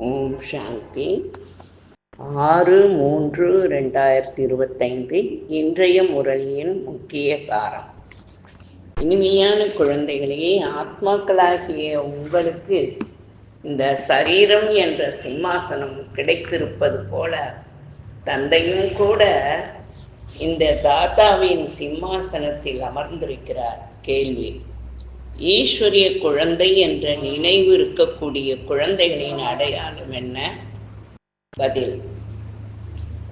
ஓம் சாந்தி. ஆறு மூன்று ரெண்டாயிரத்தி இருபத்தைந்து இன்றைய முரளியின் முக்கிய சாரம். இனிமையான குழந்தைகளே ஆத்மாக்களாகிய உங்களுக்கு இந்த சரீரம் என்ற சிம்மாசனம் கிடைத்திருப்பது போல தந்தையும் கூட இந்த தாத்தாவின் சிம்மாசனத்தில் அமர்ந்திருக்கிறார். கேள்வி. ஈஸ்வரிய குழந்தை என்ற நினைவு இருக்கக்கூடிய குழந்தைகளின் அடையாளம் என்ன? பதில்.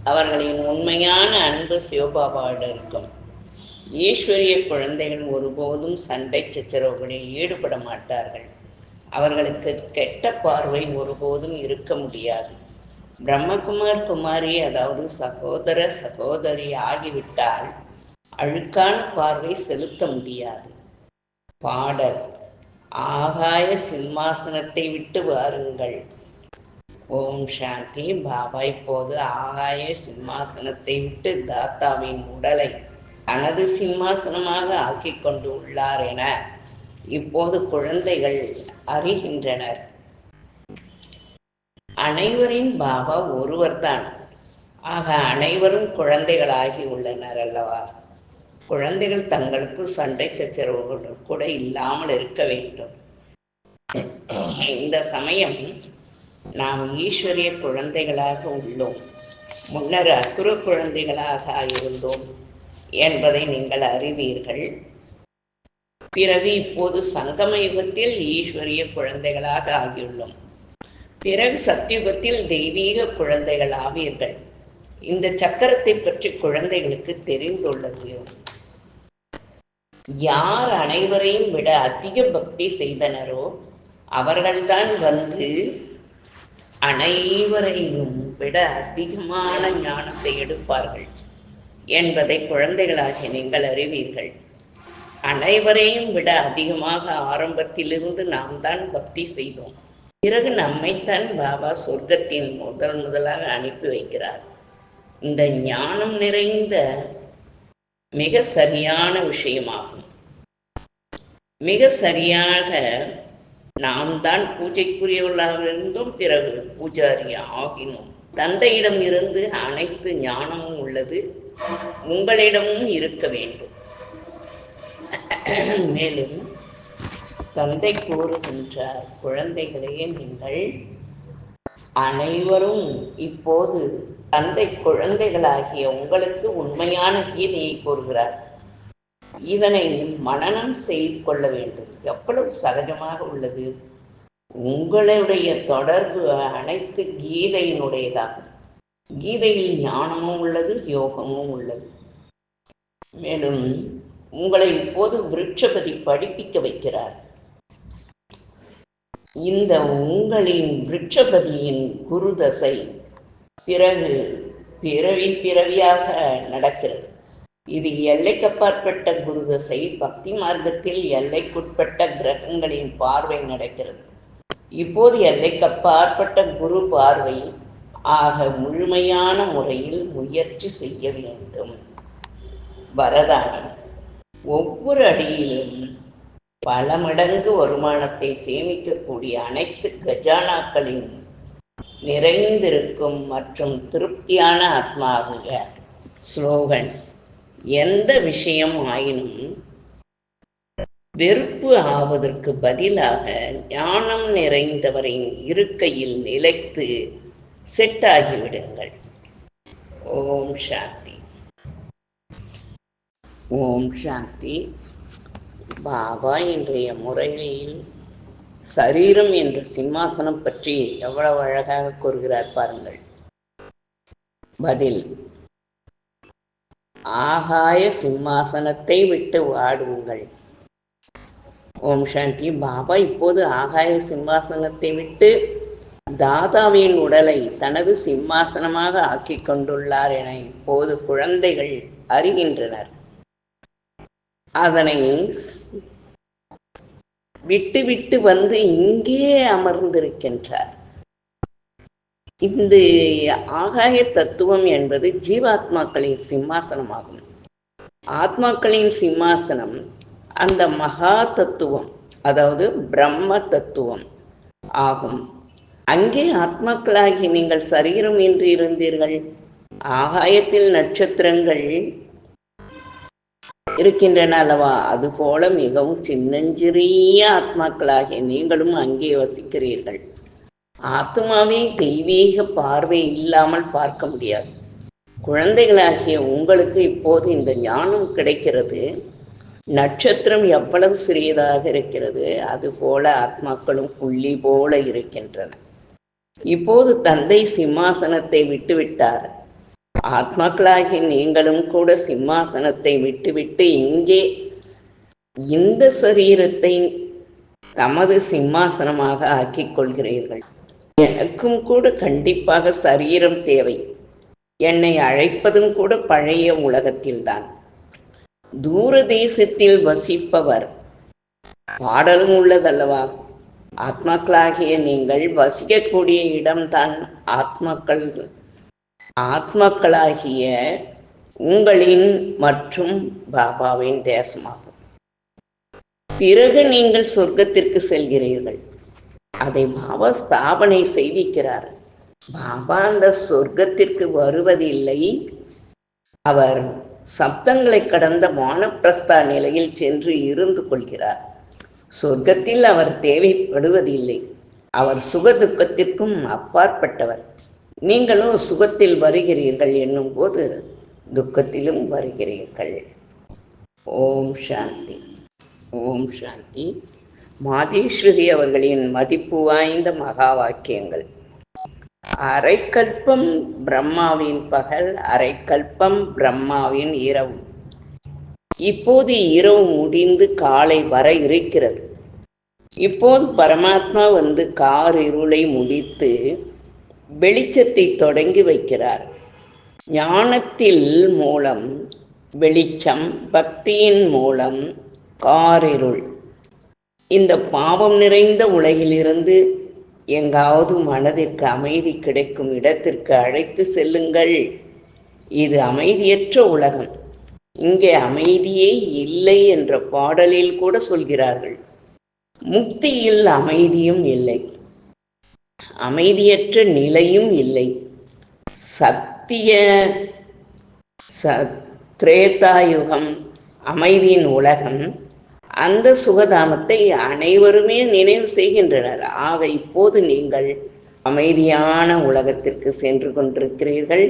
அவர்களின் உண்மையான அன்பு சிவபாபாவிடம் இருக்கும். ஈஸ்வரிய குழந்தைகள் ஒருபோதும் சண்டை சச்சரவுகளில் ஈடுபட மாட்டார்கள். அவர்களுக்கு கெட்ட பார்வை ஒருபோதும் இருக்க முடியாது. பிரம்மகுமார் குமாரி அதாவது சகோதர சகோதரி ஆகிவிட்டால் அழுக்கான பார்வை செலுத்த முடியாது. பாடல். ஆகாய சிம்மாசனத்தை விட்டு வாருங்கள். ஓம் சாந்தி. பாபா இப்போது ஆகாய சிம்மாசனத்தை விட்டு தாத்தாவின் உடலை தனது சிம்மாசனமாக ஆக்கி கொண்டு உள்ளார் என இப்போது குழந்தைகள் அறிகின்றனர். அனைவரின் பாபா ஒருவர்தான். ஆக அனைவரும் குழந்தைகளாகி உள்ளனர் அல்லவா? குழந்தைகள் தங்களுக்கு சண்டை சச்சரவுகள் கூட இல்லாமல் இருக்க வேண்டும். இந்த சமயம் நாம் ஈஸ்வரிய குழந்தைகளாக உள்ளோம். முன்னர் அசுர குழந்தைகளாக இருந்தோம் என்பதை நீங்கள் அறிவீர்கள். பிறகு இப்போது சங்கம யுகத்தில் ஈஸ்வரிய குழந்தைகளாக ஆகியுள்ளோம். பிறகு சத்தியுகத்தில் தெய்வீக குழந்தைகள் ஆவீர்கள். இந்த சக்கரத்தை பற்றி குழந்தைகளுக்கு தெரிந்துள்ளது. யார் அனைவரையும் விட அதிக பக்தி செய்தனரோ அவர்கள்தான் வந்து அனைவரையும் விட அதிகமான ஞானத்தை எடுப்பார்கள் என்பதை குழந்தைகளாகிய நீங்கள் அறிவீர்கள். அனைவரையும் விட அதிகமாக ஆரம்பத்திலிருந்து நாம் தான் பக்தி செய்தோம். பிறகு நம்மைத்தான் பாபா சொர்க்கத்தின் முதல் முதலாக அனுப்பி வைக்கிறார். இந்த ஞானம் நிறைந்த மிக சரியான விஷயமாகும். மிக சரியாக நாம் தான் பூஜைக்குரியவர்களாக இருந்தும் பிறகு பூஜாரி ஆகினோம் தந்தையிடம் இருந்து அனைத்து ஞானமும் உள்ளது. உங்களிடமும் இருக்க வேண்டும். மேலும் தந்தை கூறுகின்றார் குழந்தைகளையே நீங்கள் அனைவரும் இப்போது தந்தை குழந்தைகளாகிய உங்களுக்கு உண்மையான கீதையை கூறுகிறார். இதனை மனநம் செய்து கொள்ள வேண்டும். எவ்வளவு சகஜமாக உள்ளது? உங்களுடைய தொடர்பு அனைத்து கீதையினுடையதாகும் கீதையில் ஞானமும் உள்ளது யோகமும் உள்ளது. மேலும் உங்களை இப்போது விருட்சபதி படிப்பிக்க வைக்கிறார். இந்த உங்களின் விருட்சபதியின் குருதசை பிறகு பிறவி பிறவியாக நடக்கிறது. இது எல்லைக்கப்பாற்பட்ட குருதசை பக்தி மார்க்கத்தில் எல்லைக்குட்பட்ட கிரகங்களின் பார்வை நடக்கிறது. இப்போது எல்லைக்கப்பாற்பட்ட குரு பார்வை ஆக முழுமையான முறையில் முயற்சி செய்ய வேண்டும். வரதானம். ஒவ்வொரு அடியிலும் பல மடங்கு வருமானத்தை சேமிக்கக்கூடிய அனைத்து கஜானாக்களின் நிறைந்திருக்கும் மற்றும் திருப்தியான ஆத்மாவுக ஸ்லோகன். எந்த விஷயம் ஆயினும் வெறுப்பு ஆவதற்கு பதிலாக ஞானம் நிறைந்தவரின் இருக்கையில் நிலைத்து செட்டாகிவிடுங்கள். ஓம் சாந்தி. ஓம் சாந்தி. பாபா இன்றைய முறையில் சரீரம் என்ற சிம்மாசனம் பற்றி எவ்வளவு அழகாக கூறுகிறார் பாருங்கள். பதில். ஆகாய சிம்மாசனத்தை விட்டு வாடுங்கள் ஓம் சாந்தி. பாபா இப்போது ஆகாய சிம்மாசனத்தை விட்டு தாதாவின் உடலை தனது சிம்மாசனமாக ஆக்கி கொண்டுள்ளார் என இப்போது குழந்தைகள் அறிகின்றனர். அதனை விட்டு விட்டு வந்து இங்கே அமர்ந்திருக்கின்றார். இந்த ஆகாய தத்துவம் என்பது ஜீவாத்மாக்களின் சிம்மாசனமாகும். ஆத்மாக்களின் சிம்மாசனம் அந்த மகா தத்துவம் அதாவது பிரம்ம தத்துவம் ஆகும். அங்கே ஆத்மாக்களாகி நீங்கள் சரீரம் என்று இருந்தீர்கள். ஆகாயத்தில் நட்சத்திரங்கள் இருக்கின்றன அல்லவா? அதுபோல மிகவும் சின்னஞ்சிறிய ஆத்மாக்களாகிய நீங்களும் அங்கே வசிக்கிறீர்கள். ஆத்மாவை தெய்வீக பார்வை இல்லாமல் பார்க்க முடியாது. குழந்தைகளாகிய உங்களுக்கு இப்போது இந்த ஞானம் கிடைக்கிறது. நட்சத்திரம் எவ்வளவு சிறியதாக இருக்கிறது அதுபோல ஆத்மாக்களும் புள்ளி போல இருக்கின்றன. இப்போது தந்தை சிம்மாசனத்தை விட்டுவிட்டார். ஆத்மாக்களாகி நீங்களும் கூட சிம்மாசனத்தை விட்டுவிட்டு இங்கே இந்த சரீரத்தை தமது சிம்மாசனமாக ஆக்கிக் கொள்கிறீர்கள். எனக்கும் கூட கண்டிப்பாக சரீரம் தேவை. என்னை அழைப்பதும் கூட பழைய உலகத்தில்தான். தூர தேசத்தில் வசிப்பவர் பாடலும் உள்ளதல்லவா? ஆத்மாக்களாகிய நீங்கள் வசிக்கக்கூடிய இடம்தான் ஆத்மாக்கள். ஆத்மாக்களாகிய உங்களின் மற்றும் பாபாவின் தேசமாகும். பிறகு நீங்கள் சொர்க்கத்திற்கு செல்கிறீர்கள். அதை பாபா ஸ்தாபனை செய்விக்கிறார். பாபா அந்த சொர்க்கத்திற்கு வருவதில்லை. அவர் சப்தங்களை கடந்த வானப்பிரஸ்தா நிலையில் சென்று இருந்து கொள்கிறார். சொர்க்கத்தில் அவர் தேவைப்படுவதில்லை. அவர் சுக துக்கத்திற்கும் அப்பாற்பட்டவர். நீங்களும் சுகத்தில் வருகிறீர்கள் என்னும் போது துக்கத்திலும் வருகிறீர்கள். ஓம் சாந்தி. ஓம் சாந்தி. மாதேஸ்வரி அவர்களின் மதிப்பு வாய்ந்த மகா வாக்கியங்கள். அரைக்கல்பம் பிரம்மாவின் பகல் அரைக்கல்பம் பிரம்மாவின் இரவு. இப்போது இரவு முடிந்து காலை வர இருக்கிறது. இப்போது பரமாத்மா வந்து கார் இருளை முடித்து வெளிச்சத்தை தொடங்கி வைக்கிறார். ஞானத்தில் மூலம் வெளிச்சம் பக்தியின் மூலம் காரிருள் இந்த பாவம் நிறைந்த உலகிலிருந்து எங்காவது மனதிற்கு அமைதி கிடைக்கும் இடத்திற்கு அழைத்து செல்லுங்கள். இது அமைதியற்ற உலகம். இங்கே அமைதியே இல்லை என்ற பாடலில் கூட சொல்கிறார்கள். முக்தியில் அமைதியும் இல்லை. அமைதியற்ற நிலையும் இல்லை. சத்திய ச திரேதாயுகம் அமைதியின் உலகம் அந்த சுகதாமத்தை அனைவருமே நினைவு செய்கின்றனர். ஆக இப்போது நீங்கள் அமைதியான உலகத்திற்கு சென்று கொண்டிருக்கிறீர்கள்.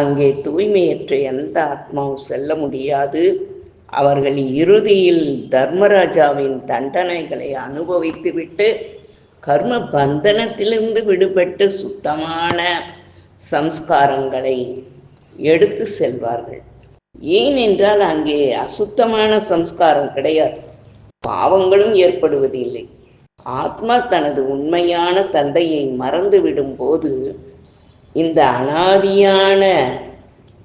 அங்கே தூய்மையற்ற எந்த ஆத்மாவும் செல்ல முடியாது. அவர்கள் இறுதியில் தர்மராஜாவின் தண்டனைகளை அனுபவித்துவிட்டு கர்ம பந்தனத்திலிருந்து விடுபட்டு சுத்தமான சம்ஸ்காரங்களை எடுத்து செல்வார்கள். ஏனென்றால் அங்கே அசுத்தமான சம்ஸ்காரம் கிடையாது. பாவங்களும் ஏற்படுவதில்லை. ஆத்மா தனது உண்மையான தந்தையை மறந்துவிடும் போது இந்த அனாதியான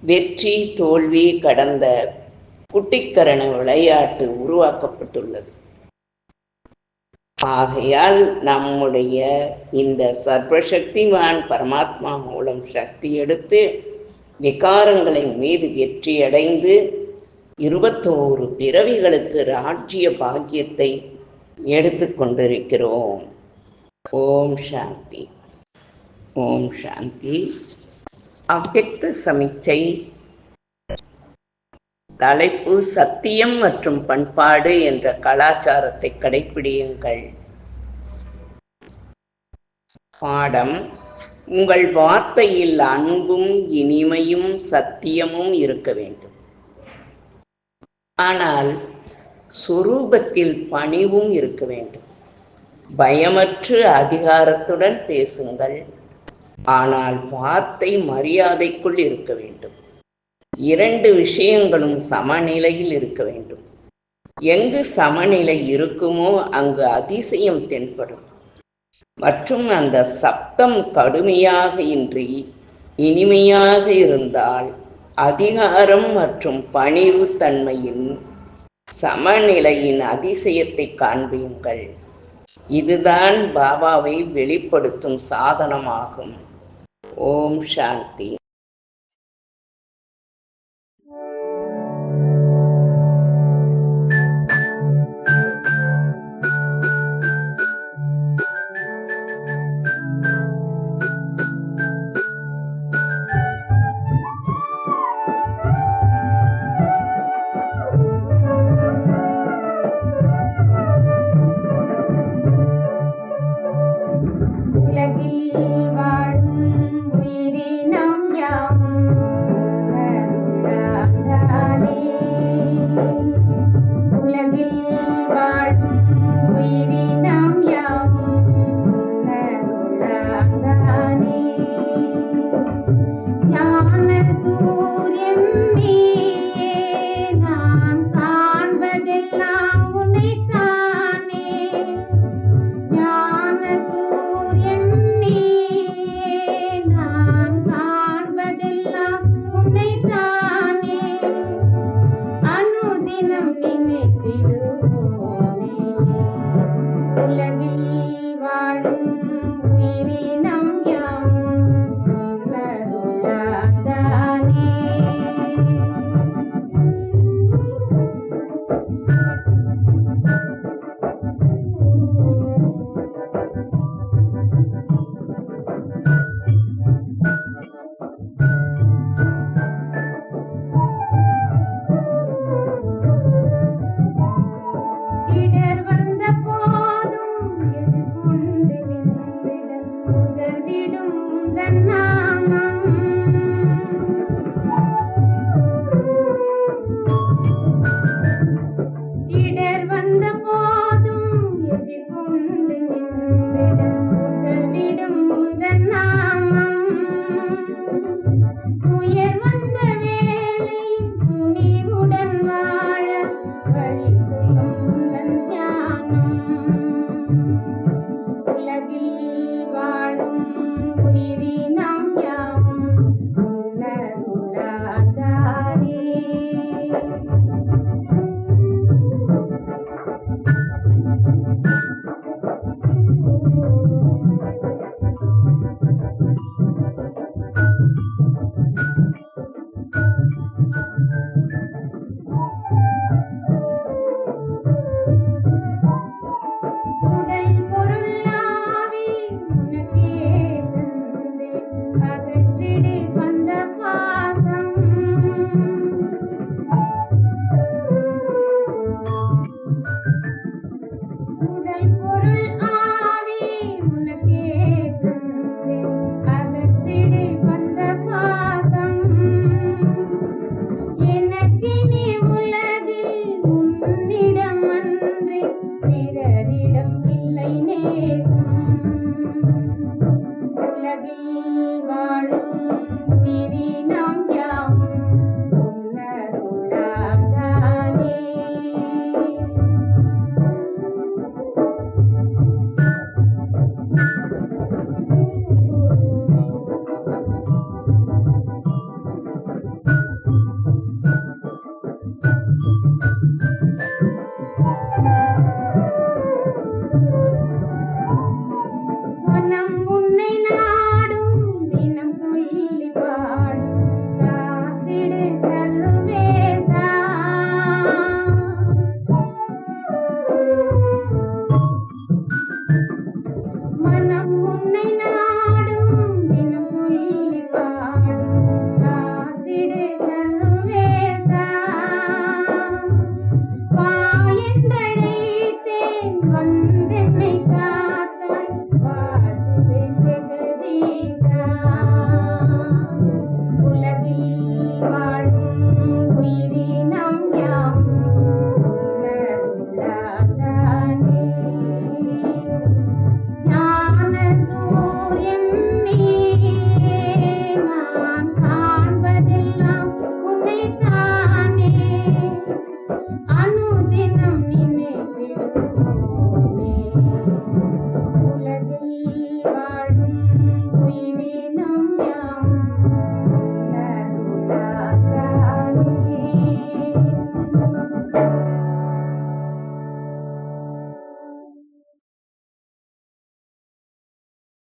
வெற்றி தோல்வி கடந்த குட்டிக்கரண விளையாட்டு உருவாக்கப்பட்டுள்ளது. ஆகையால் நம்முடைய இந்த சர்வசக்திவான் பரமாத்மா மூலம் சக்தி எடுத்து விகாரங்களின் மீது வெற்றியடைந்து இருபத்தோரு பிறவிகளுக்கு ராஜ்ய பாக்கியத்தை எடுத்து கொண்டிருக்கிறோம். ஓம் சாந்தி. ஓம் சாந்தி. அவ்வக்த சமிச்சை. தலைப்பு சத்தியம் மற்றும் பண்பாடு என்ற கலாச்சாரத்தை கடைபிடியுங்கள் பாடம். உங்கள் வார்த்தையில் அன்பும் இனிமையும் சத்தியமும் இருக்க வேண்டும். ஆனால் சுரூபத்தில் பணிவும் இருக்க வேண்டும். பயமற்று அதிகாரத்துடன் பேசுங்கள். ஆனால் வார்த்தை மரியாதைக்குள் இருக்க வேண்டும். இரண்டு விஷயங்களும் சமநிலையில் இருக்க வேண்டும். எங்கு சமநிலை இருக்குமோ அங்கு அதிசயம் தென்படும். மற்றும் அந்த சப்தம் கடுமையாக இன்றி இனிமையாக இருந்தால் அதிகாரம் மற்றும் பணிவு தன்மையின் சமநிலையின் அதிசயத்தை காண்பியுங்கள் இதுதான் பாபாவை வெளிப்படுத்தும் சாதனமாகும். ஓம் சாந்தி. Música